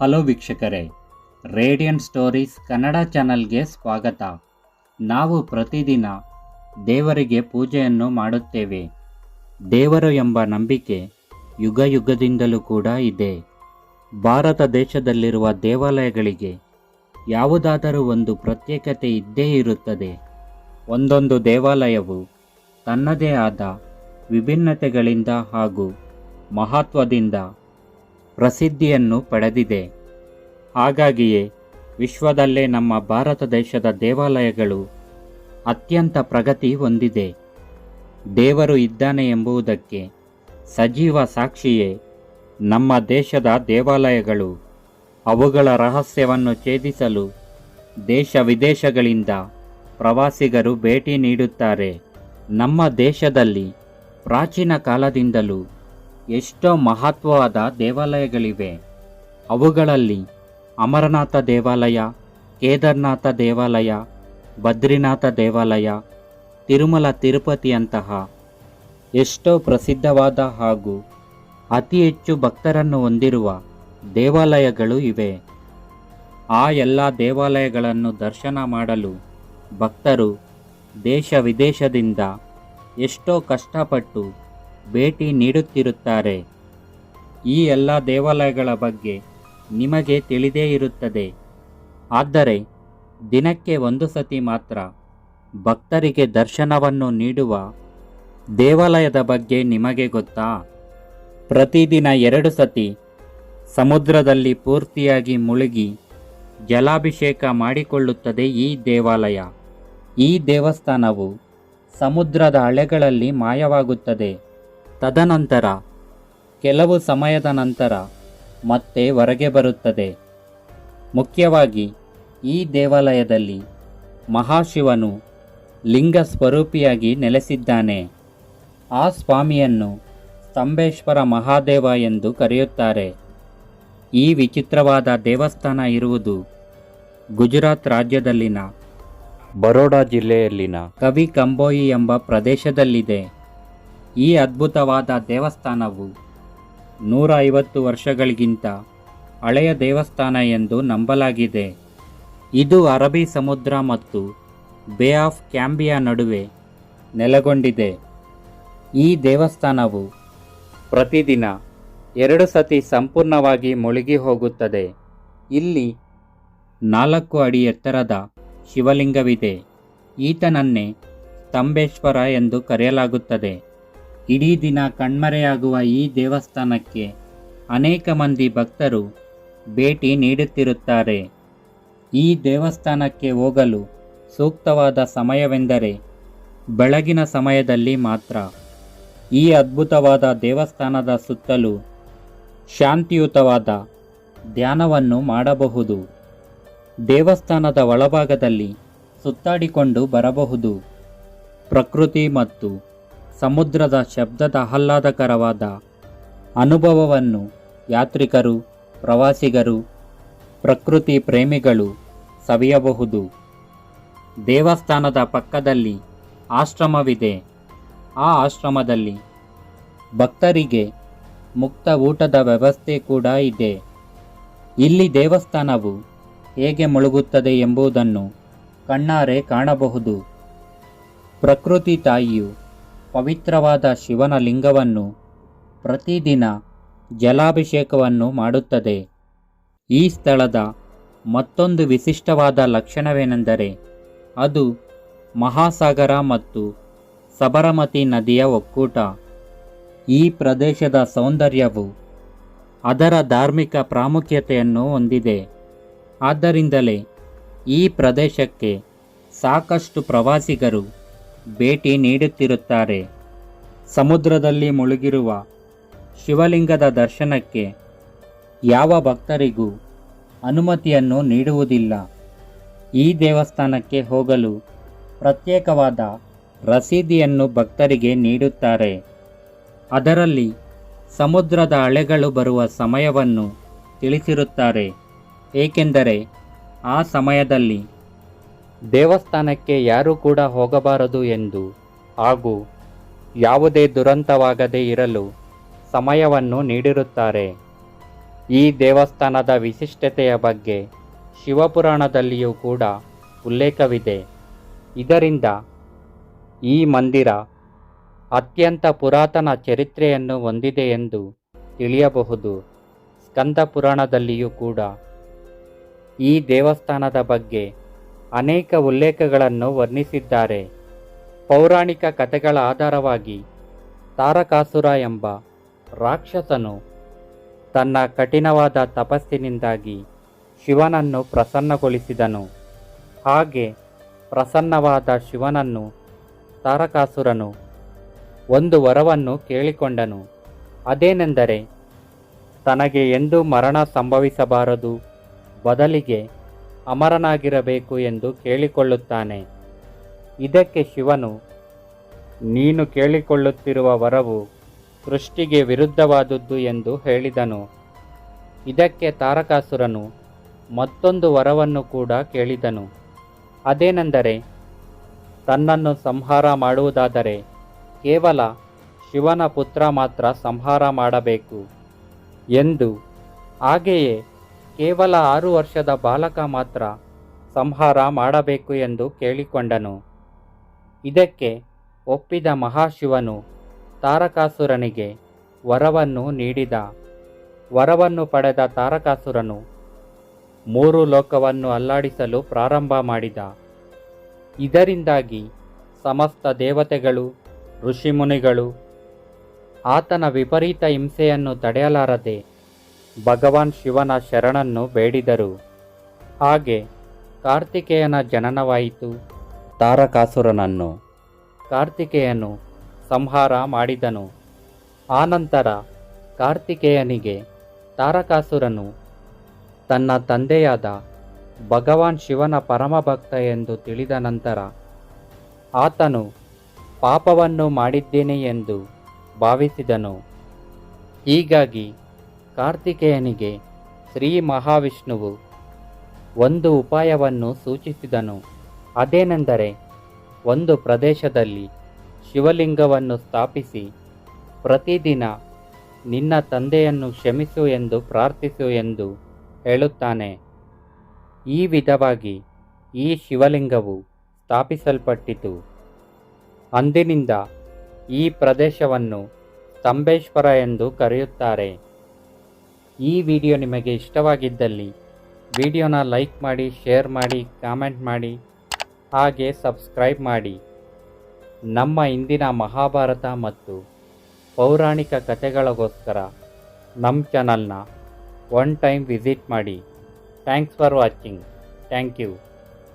Hello ವೀಕ್ಷಕರೇ radiant stories Kannada ಚಾನಲ್ಗೆ ಸ್ವಾಗತ. ನಾವು ಪ್ರತಿದಿನ ದೇವರಿಗೆ ಪೂಜೆಯನ್ನು ಮಾಡುತ್ತೇವೆ. ದೇವರು ಎಂಬ ನಂಬಿಕೆ ಯುಗ ಯುಗದಿಂದಲೂ ಕೂಡ ಇದೆ. ಭಾರತ ದೇಶದಲ್ಲಿರುವ ದೇವಾಲಯಗಳಿಗೆ ಯಾವುದಾದರೂ ಒಂದು ಪ್ರತ್ಯೇಕತೆ ಇದ್ದೇ ಇರುತ್ತದೆ. ಒಂದೊಂದು ದೇವಾಲಯವು ತನ್ನದೇ ಆದ ವಿಭಿನ್ನತೆಗಳಿಂದ ಹಾಗೂ ಮಹತ್ವದಿಂದ ಪ್ರಸಿದ್ಧಿಯನ್ನು ಪಡೆದಿದೆ. ಹಾಗಾಗಿಯೇ ವಿಶ್ವದಲ್ಲೇ ನಮ್ಮ ಭಾರತ ದೇಶದ ದೇವಾಲಯಗಳು ಅತ್ಯಂತ ಪ್ರಗತಿ ಹೊಂದಿದೆ. ದೇವರು ಇದ್ದಾನೆ ಎಂಬುದಕ್ಕೆ ಸಜೀವ ಸಾಕ್ಷಿಯೇ ನಮ್ಮ ದೇಶದ ದೇವಾಲಯಗಳು ಅವುಗಳ ರಹಸ್ಯವನ್ನು ಛೇದಿಸಲು ದೇಶ ವಿದೇಶಗಳಿಂದ ಪ್ರವಾಸಿಗರು ಭೇಟಿ ನೀಡುತ್ತಾರೆ. ನಮ್ಮ ದೇಶದಲ್ಲಿ ಪ್ರಾಚೀನ ಕಾಲದಿಂದಲೂ ಎಷ್ಟೋ ಮಹತ್ವವಾದ ದೇವಾಲಯಗಳಿವೆ. ಅವುಗಳಲ್ಲಿ ಅಮರನಾಥ ದೇವಾಲಯ, ಕೇದಾರನಾಥ ದೇವಾಲಯ, ಬದ್ರಿನಾಥ ದೇವಾಲಯ, ತಿರುಮಲ ತಿರುಪತಿಯಂತಹ ಎಷ್ಟೋ ಪ್ರಸಿದ್ಧವಾದ ಹಾಗೂ ಅತಿ ಹೆಚ್ಚು ಭಕ್ತರನ್ನು ಹೊಂದಿರುವ ದೇವಾಲಯಗಳು ಇವೆ. ಆ ಎಲ್ಲ ದೇವಾಲಯಗಳನ್ನು ದರ್ಶನ ಮಾಡಲು ಭಕ್ತರು ದೇಶ ವಿದೇಶದಿಂದ ಎಷ್ಟೋ ಕಷ್ಟಪಟ್ಟು ಭೇಟಿ ನೀಡುತ್ತಿರುತ್ತಾರೆ. ಈ ಎಲ್ಲ ದೇವಾಲಯಗಳ ಬಗ್ಗೆ ನಿಮಗೆ ತಿಳಿದೇ ಇರುತ್ತದೆ. ಆದರೆ, ದಿನಕ್ಕೆ ಒಂದು ಸತಿ ಮಾತ್ರ ಭಕ್ತರಿಗೆ ದರ್ಶನವನ್ನು ನೀಡುವ ದೇವಾಲಯದ ಬಗ್ಗೆ ನಿಮಗೆ ಗೊತ್ತಾ? ಪ್ರತಿದಿನ ಎರಡು ಸತಿ ಸಮುದ್ರದಲ್ಲಿ ಪೂರ್ತಿಯಾಗಿ ಮುಳುಗಿ ಜಲಾಭಿಷೇಕ ಮಾಡಿಕೊಳ್ಳುತ್ತದೆ ಈ ದೇವಾಲಯ. ಈ ದೇವಸ್ಥಾನವು ಸಮುದ್ರದ ಅಲೆಗಳಲ್ಲಿ ಮಾಯವಾಗುತ್ತದೆ. ತದನಂತರ, ಕೆಲವು ಸಮಯದ ನಂತರ ಮತ್ತೆ ಹೊರಗೆ ಬರುತ್ತದೆ. ಮುಖ್ಯವಾಗಿ, ಈ ದೇವಾಲಯದಲ್ಲಿ ಮಹಾಶಿವನು ಲಿಂಗ ಸ್ವರೂಪಿಯಾಗಿ ನೆಲೆಸಿದ್ದಾನೆ. ಆ ಸ್ವಾಮಿಯನ್ನು ಸ್ತಂಭೇಶ್ವರ ಮಹಾದೇವ ಎಂದು ಕರೆಯುತ್ತಾರೆ. ಈ ವಿಚಿತ್ರವಾದ ದೇವಸ್ಥಾನ ಇರುವುದು ಗುಜರಾತ್ ರಾಜ್ಯದಲ್ಲಿನ ಬರೋಡಾ ಜಿಲ್ಲೆಯಲ್ಲಿನ ಕವಿ ಕಂಬೋಯಿ ಎಂಬ ಪ್ರದೇಶದಲ್ಲಿದೆ. ಈ ಅದ್ಭುತವಾದ ದೇವಸ್ಥಾನವು ನೂರ ಐವತ್ತು ವರ್ಷಗಳಿಗಿಂತ ಹಳೆಯ ದೇವಸ್ಥಾನ ಎಂದು ನಂಬಲಾಗಿದೆ. ಇದು ಅರಬಿ ಸಮುದ್ರ ಮತ್ತು ಬೇ ಆಫ್ ಕ್ಯಾಂಬಿಯಾ ನಡುವೆ ನೆಲೆಗೊಂಡಿದೆ. ಈ ದೇವಸ್ಥಾನವು ಪ್ರತಿದಿನ ಎರಡು ಸತಿ ಸಂಪೂರ್ಣವಾಗಿ ಮುಳುಗಿ ಹೋಗುತ್ತದೆ. ಇಲ್ಲಿ ನಾಲ್ಕು ಅಡಿ ಎತ್ತರದ ಶಿವಲಿಂಗವಿದೆ. ಈತನನ್ನೇ ಸ್ತಂಭೇಶ್ವರ ಎಂದು ಕರೆಯಲಾಗುತ್ತದೆ. ಇಡೀ ದಿನ ಕಣ್ಮರೆಯಾಗುವ ಈ ದೇವಸ್ಥಾನಕ್ಕೆ ಅನೇಕ ಮಂದಿ ಭಕ್ತರು ಭೇಟಿ ನೀಡುತ್ತಿರುತ್ತಾರೆ. ಈ ದೇವಸ್ಥಾನಕ್ಕೆ ಹೋಗಲು ಸೂಕ್ತವಾದ ಸಮಯವೆಂದರೆ ಬೆಳಗಿನ ಸಮಯದಲ್ಲಿ ಮಾತ್ರ. ಈ ಅದ್ಭುತವಾದ ದೇವಸ್ಥಾನದ ಸುತ್ತಲೂ ಶಾಂತಿಯುತವಾದ ಧ್ಯಾನವನ್ನು ಮಾಡಬಹುದು. ದೇವಸ್ಥಾನದ ಒಳಭಾಗದಲ್ಲಿ ಸುತ್ತಾಡಿಕೊಂಡು ಬರಬಹುದು. ಪ್ರಕೃತಿ ಮತ್ತು ಸಮುದ್ರದ ಶಬ್ದದ ಆಹ್ಲಾದಕರವಾದ ಅನುಭವವನ್ನು ಯಾತ್ರಿಕರು, ಪ್ರವಾಸಿಗರು, ಪ್ರಕೃತಿ ಪ್ರೇಮಿಗಳು ಸವಿಯಬಹುದು. ದೇವಸ್ಥಾನದ ಪಕ್ಕದಲ್ಲಿ ಆಶ್ರಮವಿದೆ. ಆ ಆಶ್ರಮದಲ್ಲಿ ಭಕ್ತರಿಗೆ ಮುಕ್ತ ಊಟದ ವ್ಯವಸ್ಥೆ ಕೂಡ ಇದೆ. ಇಲ್ಲಿ ದೇವಸ್ಥಾನವು ಹೇಗೆ ಮುಳುಗುತ್ತದೆ ಎಂಬುದನ್ನು ಕಣ್ಣಾರೆ ಕಾಣಬಹುದು. ಪ್ರಕೃತಿ ತಾಯಿಯು ಪವಿತ್ರವಾದ ಶಿವನ ಲಿಂಗವನ್ನು ಪ್ರತಿದಿನ ಜಲಾಭಿಷೇಕವನ್ನು ಮಾಡುತ್ತದೆ. ಈ ಸ್ಥಳದ ಮತ್ತೊಂದು ವಿಶಿಷ್ಟವಾದ ಲಕ್ಷಣವೇನೆಂದರೆ, ಅದು ಮಹಾಸಾಗರ ಮತ್ತು ಸಬರಮತಿ ನದಿಯ ಒಕ್ಕೂಟ. ಈ ಪ್ರದೇಶದ ಸೌಂದರ್ಯವು ಅದರ ಧಾರ್ಮಿಕ ಪ್ರಾಮುಖ್ಯತೆಯನ್ನು ಹೊಂದಿದೆ. ಆದ್ದರಿಂದಲೇ ಈ ಪ್ರದೇಶಕ್ಕೆ ಸಾಕಷ್ಟು ಪ್ರವಾಸಿಗರು ಭೇಟಿ ನೀಡುತ್ತಿರುತ್ತಾರೆ. ಸಮುದ್ರದಲ್ಲಿ ಮುಳುಗಿರುವ ಶಿವಲಿಂಗದ ದರ್ಶನಕ್ಕೆ ಯಾವ ಭಕ್ತರಿಗೂ ಅನುಮತಿಯನ್ನು ನೀಡುವುದಿಲ್ಲ. ಈ ದೇವಸ್ಥಾನಕ್ಕೆ ಹೋಗಲು ಪ್ರತ್ಯೇಕವಾದ ರಸೀದಿಯನ್ನು ಭಕ್ತರಿಗೆ ನೀಡುತ್ತಾರೆ. ಅದರಲ್ಲಿ ಸಮುದ್ರದ ಅಲೆಗಳು ಬರುವ ಸಮಯವನ್ನು ತಿಳಿಸಿರುತ್ತಾರೆ. ಏಕೆಂದರೆ ಆ ಸಮಯದಲ್ಲಿ ದೇವಸ್ಥಾನಕ್ಕೆ ಯಾರೂ ಕೂಡ ಹೋಗಬಾರದು ಎಂದು. ಹಾಗೂ ಯಾವುದೇ ದುರಂತವಾಗದೇ ಇರಲು ಸಮಯವನ್ನು ನೀಡಿರುತ್ತಾರೆ. ಈ ದೇವಸ್ಥಾನದ ವಿಶಿಷ್ಟತೆಯ ಬಗ್ಗೆ ಶಿವಪುರಾಣದಲ್ಲಿಯೂ ಕೂಡ ಉಲ್ಲೇಖವಿದೆ. ಇದರಿಂದ ಈ ಮಂದಿರ ಅತ್ಯಂತ ಪುರಾತನ ಚರಿತ್ರೆಯನ್ನು ಹೊಂದಿದೆ ಎಂದು ತಿಳಿಯಬಹುದು. ಸ್ಕಂದ ಪುರಾಣದಲ್ಲಿಯೂ ಕೂಡ ಈ ದೇವಸ್ಥಾನದ ಬಗ್ಗೆ ಅನೇಕ ಉಲ್ಲೇಖಗಳನ್ನು ವರ್ಣಿಸಿದ್ದಾರೆ. ಪೌರಾಣಿಕ ಕಥೆಗಳ ಆಧಾರವಾಗಿ ತಾರಕಾಸುರ ಎಂಬ ರಾಕ್ಷಸನು ತನ್ನ ಕಠಿಣವಾದ ತಪಸ್ಸಿನಿಂದಾಗಿ ಶಿವನನ್ನು ಪ್ರಸನ್ನಗೊಳಿಸಿದನು. ಹಾಗೆ ಪ್ರಸನ್ನವಾದ ಶಿವನನ್ನು ತಾರಕಾಸುರನು ಒಂದು ವರವನ್ನು ಕೇಳಿಕೊಂಡನು. ಅದೇನೆಂದರೆ, ತನಗೆ ಎಂದೂ ಮರಣ ಸಂಭವಿಸಬಾರದು, ಬದಲಿಗೆ ಅಮರನಾಗಿರಬೇಕು ಎಂದು ಕೇಳಿಕೊಳ್ಳುತ್ತಾನೆ. ಇದಕ್ಕೆ ಶಿವನು, ನೀನು ಕೇಳಿಕೊಳ್ಳುತ್ತಿರುವ ವರವು ಸೃಷ್ಟಿಗೆ ವಿರುದ್ಧವಾದುದು ಎಂದು ಹೇಳಿದನು. ಇದಕ್ಕೆ ತಾರಕಾಸುರನು ಮತ್ತೊಂದು ವರವನ್ನು ಕೂಡ ಕೇಳಿದನು. ಅದೇನೆಂದರೆ, ತನ್ನನ್ನು ಸಂಹಾರ ಮಾಡುವುದಾದರೆ ಕೇವಲ ಶಿವನ ಪುತ್ರ ಮಾತ್ರ ಸಂಹಾರ ಮಾಡಬೇಕು ಎಂದು, ಹಾಗೆಯೇ ಕೇವಲ ಆರು ವರ್ಷದ ಬಾಲಕ ಮಾತ್ರ ಸಂಹಾರ ಮಾಡಬೇಕು ಎಂದು ಕೇಳಿಕೊಂಡನು. ಇದಕ್ಕೆ ಒಪ್ಪಿದ ಮಹಾಶಿವನು ತಾರಕಾಸುರನಿಗೆ ವರವನ್ನು ನೀಡಿದ. ವರವನ್ನು ಪಡೆದ ತಾರಕಾಸುರನು ಮೂರು ಲೋಕವನ್ನು ಅಲ್ಲಾಡಿಸಲು ಪ್ರಾರಂಭ ಮಾಡಿದ. ಇದರಿಂದಾಗಿ ಸಮಸ್ತ ದೇವತೆಗಳು, ಋಷಿಮುನಿಗಳು, ಆತನ ವಿಪರೀತ ಹಿಂಸೆಯನ್ನು ತಡೆಯಲಾರದೆ ಭಗವಾನ್ ಶಿವನ ಶರಣನ್ನು ಬೇಡಿದರು. ಹಾಗೆ ಕಾರ್ತಿಕೇಯನ ಜನನವಾಯಿತು. ತಾರಕಾಸುರನನ್ನು ಕಾರ್ತಿಕೇಯನು ಸಂಹಾರ ಮಾಡಿದನು. ಆನಂತರ ಕಾರ್ತಿಕೇಯನಿಗೆ ತಾರಕಾಸುರನು ತನ್ನ ತಂದೆಯಾದ ಭಗವಾನ್ ಶಿವನ ಪರಮಭಕ್ತ ಎಂದು ತಿಳಿದ ನಂತರ ಆತನು ಪಾಪವನ್ನು ಮಾಡಿದ್ದೇನೆ ಎಂದು ಭಾವಿಸಿದನು. ಹೀಗಾಗಿ ಕಾರ್ತಿಕೇಯನಿಗೆ ಶ್ರೀ ಮಹಾವಿಷ್ಣುವು ಒಂದು ಉಪಾಯವನ್ನು ಸೂಚಿಸಿದನು. ಅದೇನೆಂದರೆ ಒಂದು ಪ್ರದೇಶದಲ್ಲಿ ಶಿವಲಿಂಗವನ್ನು ಸ್ಥಾಪಿಸಿ ಪ್ರತಿದಿನ ನಿನ್ನ ತಂದೆಯನ್ನು ಕ್ಷಮಿಸು ಎಂದು ಪ್ರಾರ್ಥಿಸು ಎಂದು ಹೇಳುತ್ತಾನೆ. ಈ ವಿಧವಾಗಿ ಈ ಶಿವಲಿಂಗವು ಸ್ಥಾಪಿಸಲ್ಪಟ್ಟಿತು. ಅಂದಿನಿಂದ ಈ ಪ್ರದೇಶವನ್ನು ಸ್ತಂಭೇಶ್ವರ ಎಂದು ಕರೆಯುತ್ತಾರೆ. ಈ ವಿಡಿಯೋ ನಿಮಗೆ ಇಷ್ಟವಾಗಿದ್ದಲ್ಲಿ ವಿಡಿಯೋನ ಲೈಕ್ ಮಾಡಿ, ಶೇರ್ ಮಾಡಿ, ಕಾಮೆಂಟ್ ಮಾಡಿ, ಹಾಗೆ ಸಬ್ಸ್ಕ್ರೈಬ್ ಮಾಡಿ. ನಮ್ಮ ಇಂದಿನ ಮಹಾಭಾರತ ಮತ್ತು ಪೌರಾಣಿಕ ಕಥೆಗಳಿಗೋಸ್ಕರ ನಮ್ಮ ಚಾನಲ್ನ ಒನ್ ಟೈಮ್ ವಿಸಿಟ್ ಮಾಡಿ. Thanks for watching thank you